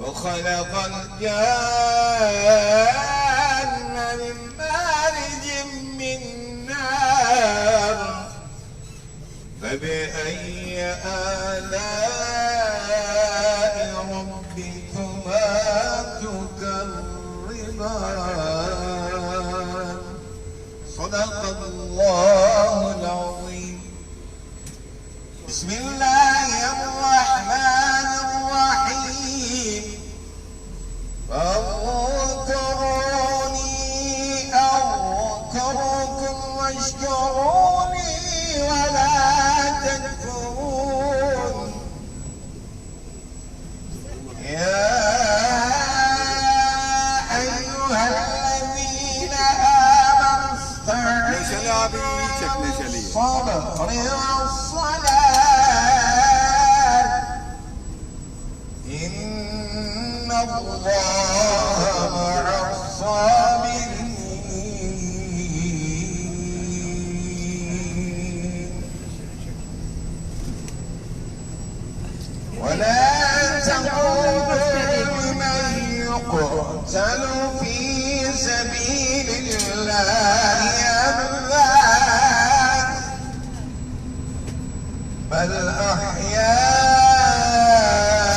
وخلق الجن من مارج من نار. فبأي آلاء ربكما تكذبان؟ صدق الله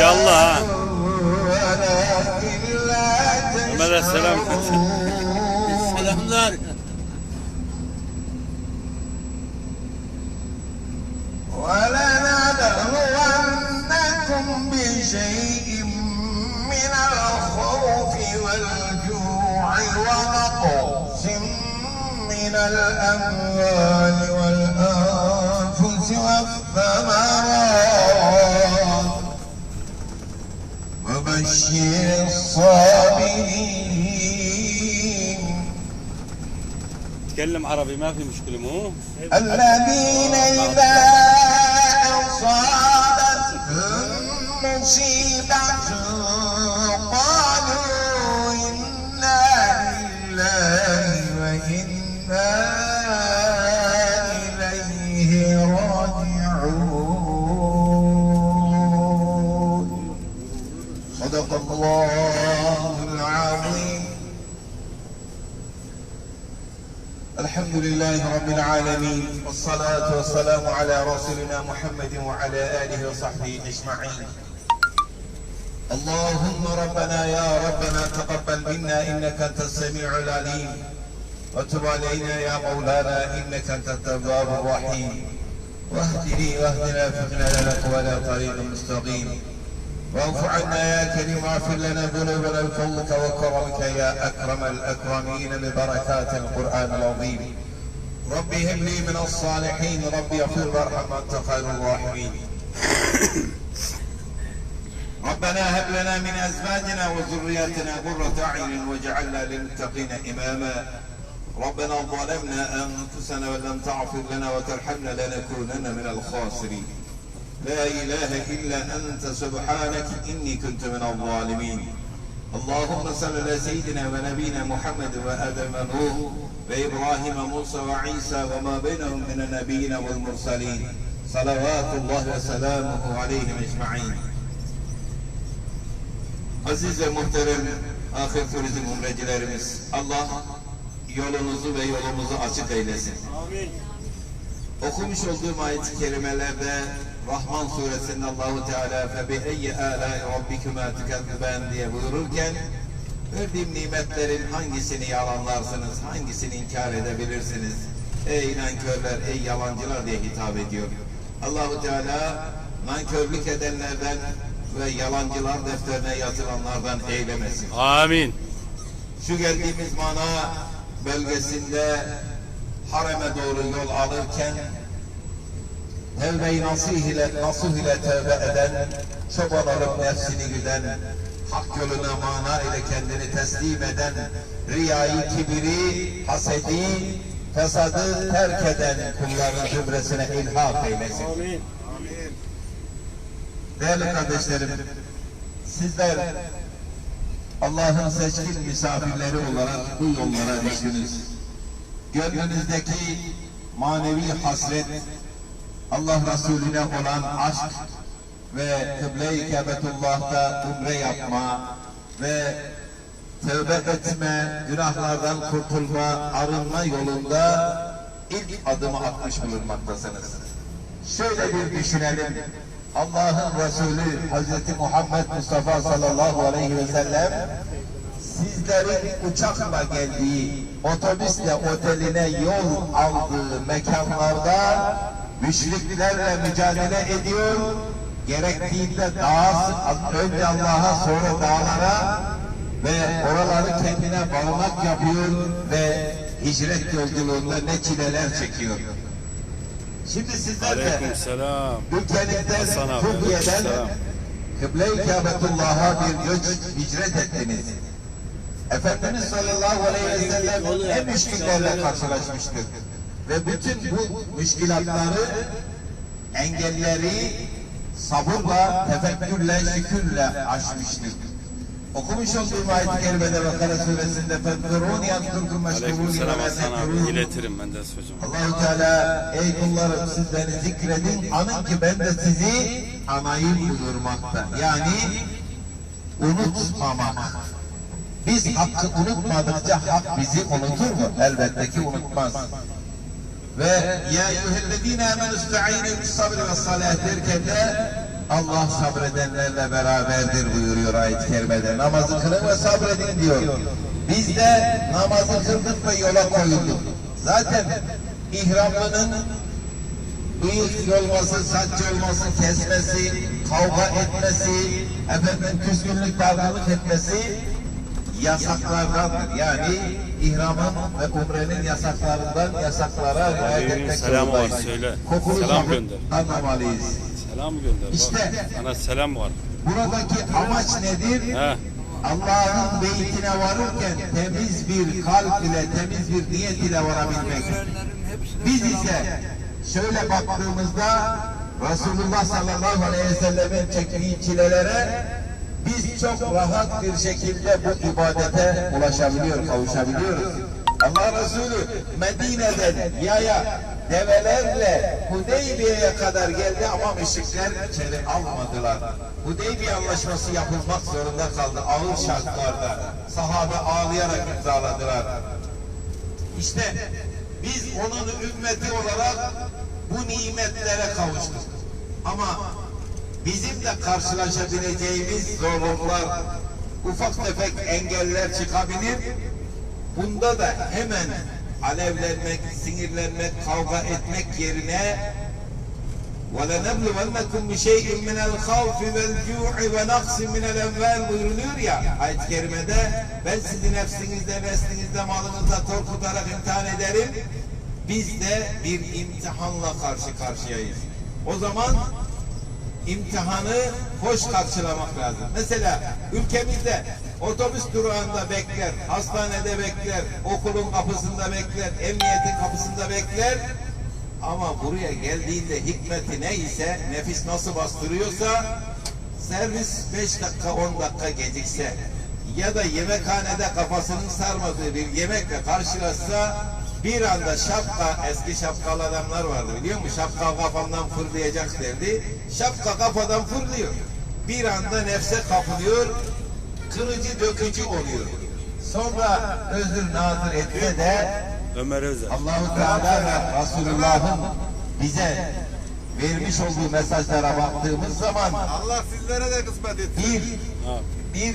يلا. مدى السلام؟ السلام ولنبلونكم بشيء من الخوف والجوع ونقص من الأموال والأنفس والثمرات. وبشر الصابرين. تكلم عربي ما في مشكلة مو؟ الذين إذا أصابتهم مصيبة قالوا إنا لله وإنا الله العظيم. الحمد لله رب العالمين والصلاة والسلام على رسولنا محمد وعلى آله وصحبه أجمعين. اللهم ربنا يا ربنا تقبل منا إنك أنت السميع العليم وتب علينا يا مولانا إنك أنت التواب الرحيم. واهدني واهدنا فقنا لك ولا طريق مستقيم. واعف عنا يا كريم واغفر لنا ذنوبنا بفضلك وكرمك يا أكرم الأكرمين ببركات القرآن العظيم. رب هب لي من الصالحين ربي اغفر وارحم انت خير الراحمين. ربنا هب لنا من أزواجنا وذرياتنا قرة أعين واجعلنا للمتقين إماما. ربنا ظلمنا أنفسنا وإن لم تغفر لنا وترحمنا لنكونن من الخاسرين. لا إله إلا أنت سبحانك إني كنت من الظالمين اللهم صل على سيدنا ونبينا محمد وآدم نوح وإبراهيم موسى وعيسى وما بينهم من النبيين والمرسلين صلوات الله وسلامه عليهم أجمعين Aziz ve muhterem ahir turizm umrecilerimiz Allah yolunuzu ve yolumuzu açık eylesin. Okumuş olduğum ayet-i kerimelerde Rahman suresinde Allahu Teala eyyi alâi rabbikuma tukezziben diye buyururken verdiğim nimetlerin hangisini yalanlarsınız, hangisini inkar edebilirsiniz? Ey nankörler, ey yalancılar diye hitap ediyor. Allahu Teala nankörlük edenlerden ve yalancılar defterine yazılanlardan eylemesin. Amin. Şu geldiğimiz mana bölgesinde hareme doğru yol alırken tevbe-i nasuh ile, nasuh ile tevbe eden, çoban olup nefsini güden, hak yoluna mana ile kendini teslim eden, riyayı, kibiri, hasedi, fesadı terk eden kulların zümresine ilhak eylesin. Değerli kardeşlerim, sizler Allah'ın seçkin misafirleri olarak bu yollara düştünüz. Gönlünüzdeki manevi hasret, Allah Resulüne olan aşk, ve Kıble-i Kabetullah'ta umre yapma ve tövbe etme, günahlardan kurtulma, arınma yolunda ilk adımı atmış bulunmaktasınız. Şöyle bir düşünelim. Allah'ın Resulü Hazreti Muhammed Mustafa sallallahu aleyhi ve sellem sizlerin uçakla geldiği, otobüsle oteline yol aldığı mekanlarda müşriklerle mücadele ediyor. Gerektiğinde dağa, önce Allah'a sonra dağlara ve oraları kendine barınak yapıyor ve hicret yolculuğunda ne çileler çekiyor. Şimdi sizler de ülkenizden, Türkiye'den. Kıble-i Kabetullah'a bir göç hicret ettiniz. Efendimiz sallallahu aleyhi ve sellem ne müşkillerle karşılaşmıştır Ve bütün bu müşkilatları, engelleri sabırla, tefekkürle, şükürle aşmıştır. Okumuş olduğum ayet-i kerimede Bakara suresinde فَذْكُرُونِ يَذْكُرْكُمْ Aleyküm مَشْكُرُونِ selam وَمَا Hasan abi. تَذْكُرُونَ İletirim ben de hocam. Allahu Teala ey kullarım siz beni zikredin anın ki ben de sizi anayım buyurmakta. Yani unutmamak. Biz hakkı unutmadıkça hak bizi unutur mu? Elbette ki unutmaz. Ve ya eyyühellezine amenü ista'inu bis sabri ve salah derken de Allah sabredenlerle beraberdir buyuruyor ayet-i kerimede. Namazı kılın ve sabredin diyor. Biz de namazı kıldık ve yola koyulduk. Zaten ihramlının bıyık olması, saç olması, kesmesi, kavga etmesi, efendim küskünlük dargınlık etmesi yasaklardandır. Yani ihramın ve umrenin yasaklarından yasaklara riayet etmek selam var, söyle. Kokulu Selam gönder. anlamalıyız. Selam gönder. İşte. Sana selam var. Buradaki amaç nedir? He. Allah'ın beytine varırken temiz bir kalp ile, temiz bir niyet ile varabilmek. Biz ise şöyle baktığımızda Resulullah sallallahu aleyhi ve sellemin çektiği çilelere biz çok rahat bir şekilde bu ibadete ulaşabiliyor, kavuşabiliyoruz. Allah Resulü Medine'den yaya develerle Hudeybiye'ye kadar geldi ama müşrikler içeri almadılar. Hudeybiye anlaşması yapılmak zorunda kaldı ağır şartlarda. Sahabe ağlayarak imzaladılar. İşte biz onun ümmeti olarak bu nimetlere kavuştuk. Ama bizim de karşılaşabileceğimiz zorluklar, ufak tefek engeller çıkabilir. Bunda da hemen alevlenmek, sinirlenmek, kavga etmek yerine وَلَنَبْلُوَنَّكُمْ بِشَيْءٍ مِنَ الْخَوْفِ وَالْجُوعِ وَنَقْصٍ مِنَ الْاَمْوَالِ buyuruluyor ya ayet-i kerimede ben sizi nefsinizde, neslinizde, malınızda korkutarak imtihan ederim. Biz de bir imtihanla karşı karşıyayız. O zaman imtihanı hoş karşılamak lazım. Mesela ülkemizde otobüs durağında bekler, hastanede bekler, okulun kapısında bekler, emniyetin kapısında bekler. Ama buraya geldiğinde hikmeti neyse, nefis nasıl bastırıyorsa, servis 5 dakika 10 dakika gecikse ya da yemekhanede kafasının sarmadığı bir yemekle karşılaşsa bir anda şapka, eski şapkalı adamlar vardı biliyor musun? Şapka kafamdan fırlayacak derdi. Şapka kafadan fırlıyor. Bir anda nefse kapılıyor, kırıcı dökücü oluyor. Sonra özür nazır etse de Ömer Özer. Allahu Teala ve Resulullah'ın bize vermiş olduğu mesajlara baktığımız zaman Allah sizlere de kısmet etsin. bir bir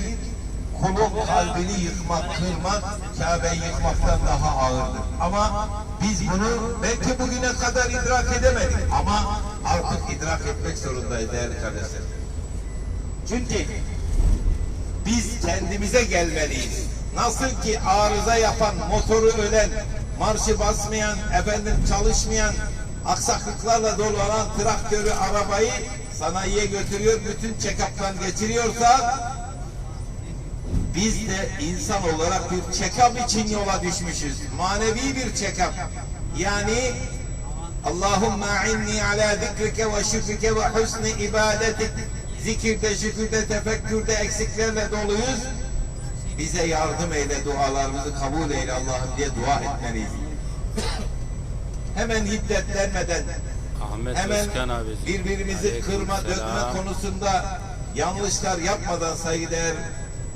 kulun kalbini yıkmak, kırmak, Kabe'yi yıkmaktan daha ağırdır. Ama biz bunu belki bugüne kadar idrak edemedik. Ama artık idrak etmek zorundayız değerli kardeşler. Çünkü biz kendimize gelmeliyiz. Nasıl ki arıza yapan, motoru ölen, marşı basmayan, efendim çalışmayan, aksaklıklarla dolu olan traktörü, arabayı sanayiye götürüyor, bütün check-up'tan geçiriyorsa biz de insan olarak bir check-up için yola düşmüşüz. Manevi bir check-up. Yani Allahümme inni ala zikrike ve şükrike ve husni ibadetik. Zikirde, şükürde, tefekkürde eksiklerle doluyuz. Bize yardım eyle, dualarımızı kabul eyle Allah'ım diye dua etmeliyiz. Hemen hiddetlenmeden, Ahmet Hemen Özkan birbirimizi kırma dökme konusunda yanlışlar yapmadan saygıdeğer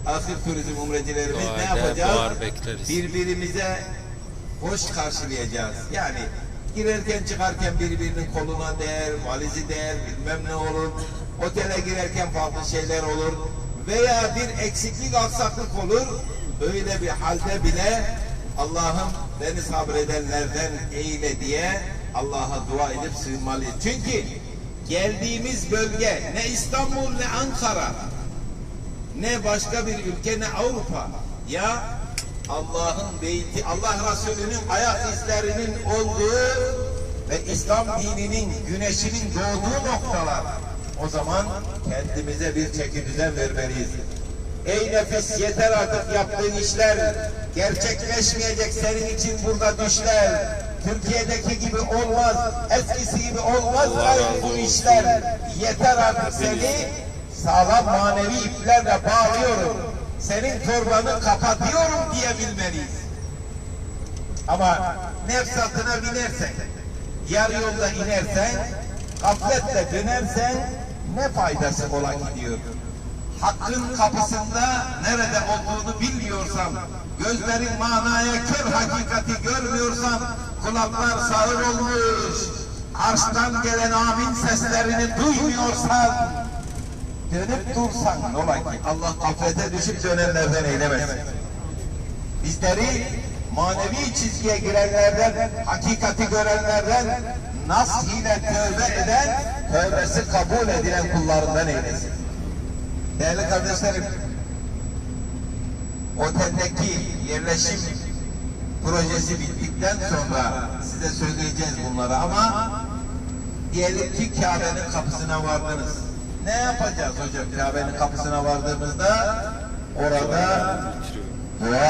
ahir turizm umrecilerimiz ne Doğada yapacağız? Birbirimize hoş karşılayacağız. Yani girerken çıkarken birbirinin koluna değer, valizi değer, bilmem ne olur. Otele girerken farklı şeyler olur. Veya bir eksiklik, aksaklık olur. Öyle bir halde bile Allah'ım beni sabredenlerden eyle diye Allah'a dua edip sığınmalıyız. Çünkü geldiğimiz bölge ne İstanbul ne Ankara ne başka bir ülke ne Avrupa ya Allah'ın beyti Allah Resulü'nün ayak izlerinin olduğu ve İslam dininin güneşinin doğduğu noktalar o zaman kendimize bir çeki düzen vermeliyiz. Ey nefis yeter artık yaptığın işler gerçekleşmeyecek senin için burada düşler. Türkiye'deki gibi olmaz, eskisi gibi olmaz gayrı bu işler. Yeter artık seni sağlam manevi iplerle bağlıyorum. Senin torbanı kapatıyorum diyebilmeliyiz. Ama nefsatına binersen, yarı yolda inersen, gafletle dönersen ne faydası ola gidiyor? Hakkın kapısında nerede olduğunu bilmiyorsan, gözlerin manaya kör hakikati görmüyorsan, kulaklar sağır olmuş, arştan gelen amin seslerini duymuyorsan, dönüp dursan ne ola ki? Allah gaflete düşüp dönenlerden eylemesin. Bizleri manevi çizgiye girenlerden, hakikati görenlerden, nas ile tövbe eden, tövbesi kabul edilen kullarından eylesin. Değerli kardeşlerim, oteldeki yerleşim projesi bittikten sonra size söyleyeceğiz bunları ama diyelim ki Kabe'nin kapısına vardınız. Ne yapacağız hocam Kabe'nin kapısına vardığımızda? Orada dua